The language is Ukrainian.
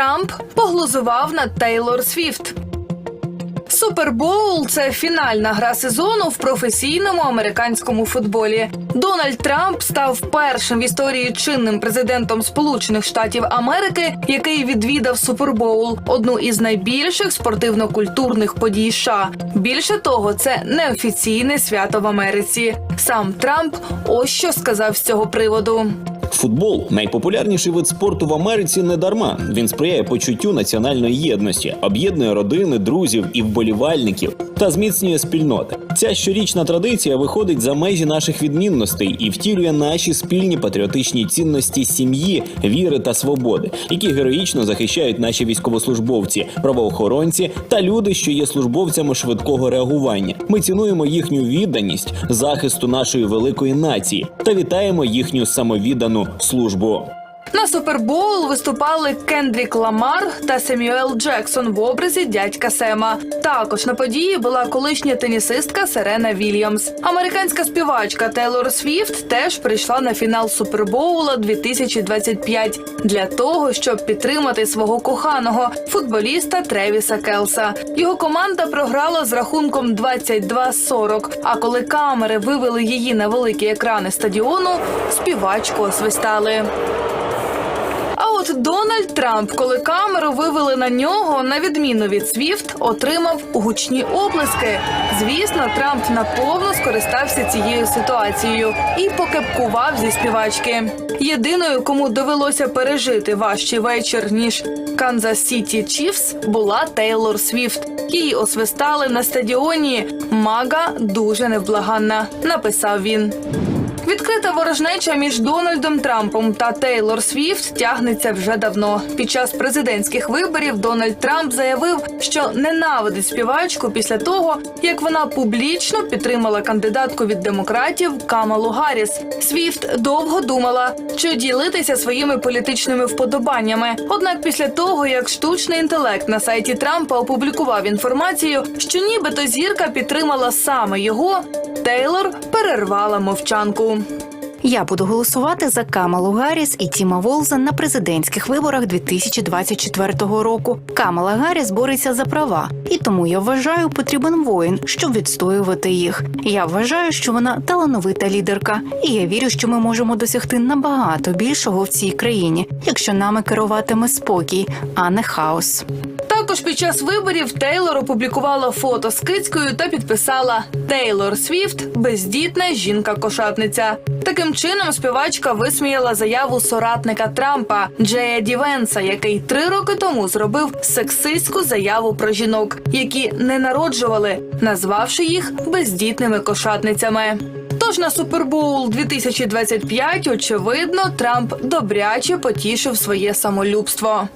Трамп поглузував над Тейлор Свіфт. Супербоул це фінальна гра сезону в професійному американському футболі. Дональд Трамп став першим в історії чинним президентом Сполучених Штатів Америки, який відвідав Супербоул, одну із найбільших спортивно-культурних подій. США. Більше того, це неофіційне свято в Америці. Сам Трамп ось що сказав з цього приводу. Футбол найпопулярніший вид спорту в Америці не дарма. Він сприяє почуттю національної єдності, об'єднує родини, друзів і вболівальників та зміцнює спільноти. Ця щорічна традиція виходить за межі наших відмінностей і втілює наші спільні патріотичні цінності сім'ї, віри та свободи, які героїчно захищають наші військовослужбовці, правоохоронці та люди, що є службовцями швидкого реагування. Ми цінуємо їхню відданість захисту нашої великої нації та вітаємо їхню самовіддану службу. На Супербоул виступали Кендрік Ламар та Семюел Джексон в образі дядька Сема. Також на події була колишня тенісистка Серена Вільямс. Американська співачка Тейлор Свіфт теж прийшла на фінал Супербоула 2025 для того, щоб підтримати свого коханого футболіста Тревіса Келса. Його команда програла з рахунком 22-40, А коли камери вивели її на великі екрани стадіону, співачку освистали. От Дональд Трамп, коли камеру вивели на нього, на відміну від Свіфт, отримав гучні оплески. Звісно, Трамп наповно скористався цією ситуацією і покепкував зі співачки. Єдиною, кому довелося пережити важчий вечір ніж Канзас Сіті Чіфс, була Тейлор Свіфт. Її освистали на стадіоні. Мага дуже невблаганна, написав він. Відкрита ворожнеча між Дональдом Трампом та Тейлор Свіфт тягнеться вже давно. Під час президентських виборів Дональд Трамп заявив, що ненавидить співачку після того, як вона публічно підтримала кандидатку від демократів Камалу Гарріс. Свіфт довго думала, чи ділитися своїми політичними вподобаннями. Однак, після того як штучний інтелект на сайті Трампа опублікував інформацію, що нібито зірка підтримала саме його, Тейлор перервала мовчанку. Я буду голосувати за Камалу Гарріс і Тіма Волза на президентських виборах 2024 року. Камала Гарріс бореться за права, і тому я вважаю, потрібен воїн, щоб відстоювати їх. Я вважаю, що вона талановита лідерка, і я вірю, що ми можемо досягти набагато більшого в цій країні, якщо нами керуватиме спокій, а не хаос. Також під час виборів Тейлор опублікувала фото з кицькою та підписала Тейлор Свіфт бездітна жінка-кошатниця. Таким чином співачка висміяла заяву соратника Трампа Джея Дівенса, який три роки тому зробив сексистську заяву про жінок, які не народжували, назвавши їх бездітними кошатницями. Тож на Супербоул 2025, очевидно, Трамп добряче потішив своє самолюбство.